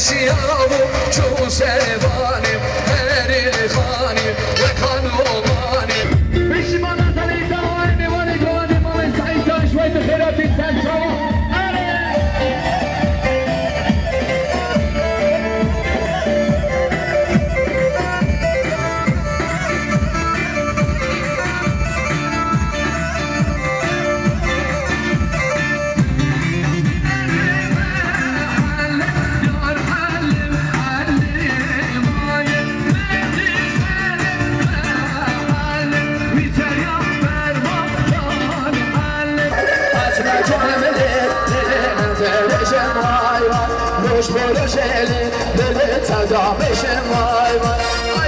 yaşayalım çoğu sevdim. projeleri Böyle tada beşem vay vay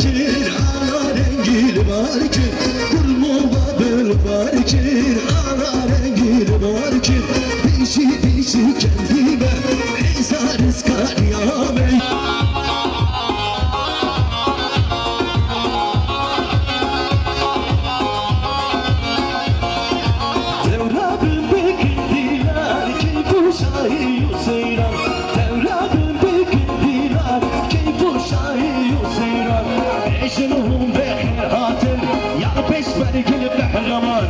barkir Ana rengil barkir Kulmu babel barkir Ana rengil barkir Dişi dişi عيشنهم بخير هاتل يا بيش برقل بحرمان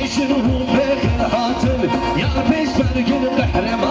عيشنهم بخير هاتل يا بيش برقل بحرمان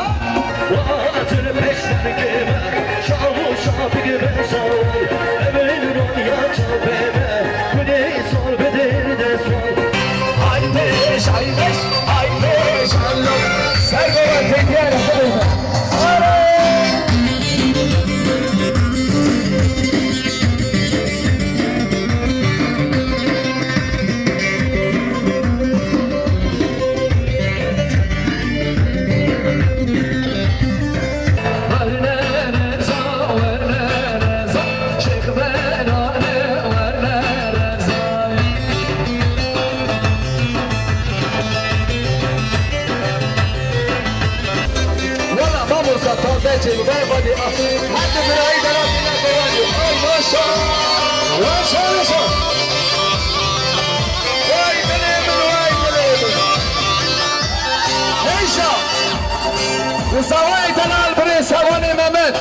Tanal Bre Savane Mehmet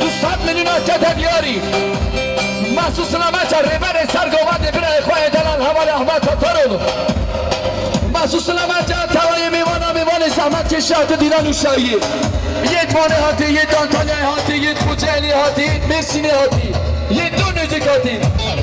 Dostat menina kete diyari Mahsus namaça revere sergovat ebire Khoye Tanal Haval Ahmet Ataroğlu محسوس نمت توای میوانا میوان زحمت که شهد دیدن اوشایی یه مانه هاتی یه دانتانه هاتی یه توجهلی هاتی مرسینه هاتی music, I.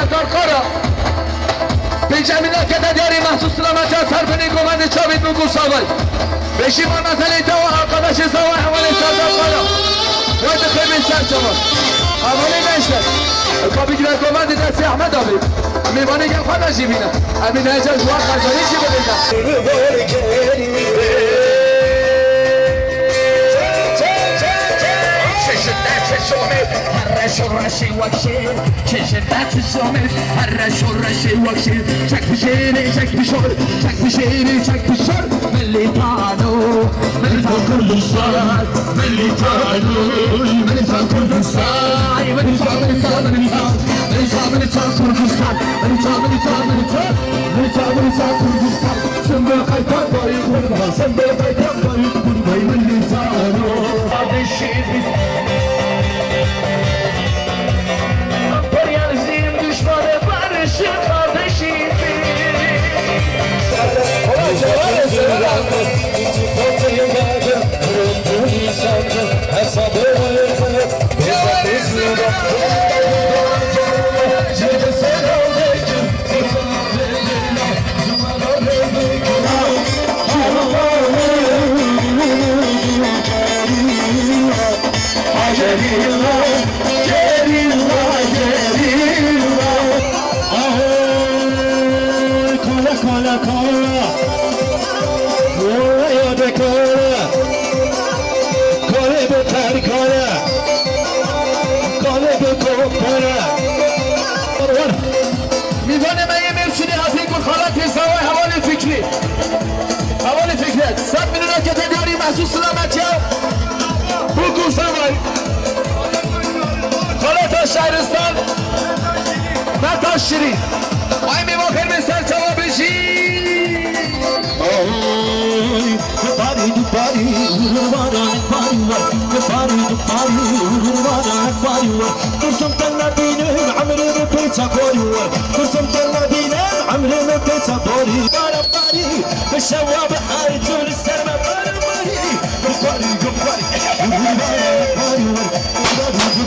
تدارکارا به جمیلت که دیاری محسوس سلامتی از حرف نیکومند چابید بگو ساول بشی با مسئله ایتا و حقادش آقادش ساوه سردار سردارکارا رد خیلی سر جوان. اولی نشتر کابی گیره گومند دست احمد آبید میبانی گفت از نشی امین ایجا وقت خرجانی چی بودید Çeşitler çeşomiz Herreş uğraşı vakşi Çek bir şeyini çek bir şor Çek bir şeyini çek bir şor Militano Militan Kurdistan Militano Militan Kurdistan Militan Militan Militan Militan Militan Kurdistan Militan Militan Militan Militan Militan Kurdistan Sen de kaytan bayı kurban Sen de kaytan bayı kurban Militano Böyle. Var. Mizane meyye mevsini hazikul halati zavay havali fikri. Havali fikret. Sen bir hareket ediyor mahsus sılametçe. Bu kursa var. Halata şehristan. Nataş şirin. Ay mi bakır mesel çavabışı. Oh, the party, the party, the. طلبينهم عمري بيتا بوري كرسم طلبينهم عمري بيتا بوري طالب طاري بالشواب حارتون السلمة طالب طاري بالطاري قبطاري بالطاري بالطاري